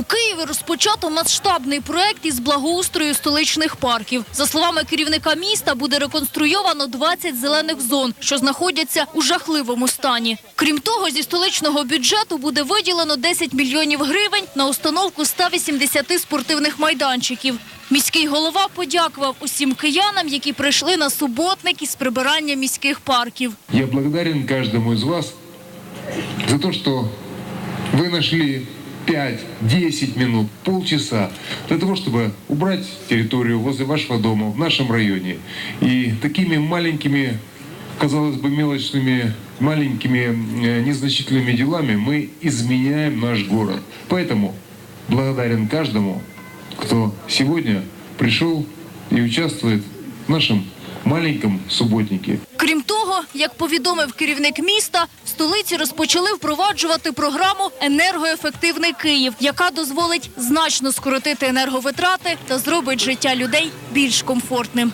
У Києві розпочато масштабний проект із благоустрою столичних парків. За словами керівника міста, буде реконструйовано 20 зелених зон, що знаходяться у жахливому стані. Крім того, зі столичного бюджету буде виділено 10 мільйонів гривень на установку 180 спортивних майданчиків. Міський голова подякував усім киянам, які прийшли на суботник із прибирання міських парків. Я благодарен каждому из вас за то, что вы нашли 5-10 минут, полчаса для того, чтобы убрать территорию возле вашего дома в нашем районе. И такими маленькими, казалось бы, мелочными, маленькими, э, незначительными делами мы изменяем наш город. Поэтому благодарен каждому, кто сегодня пришел и участвует в нашем маленьком субботнике. Крім як повідомив керівник міста, столиці розпочали впроваджувати програму Енергоефективний Київ, яка дозволить значно скоротити енерговитрати та зробить життя людей більш комфортним.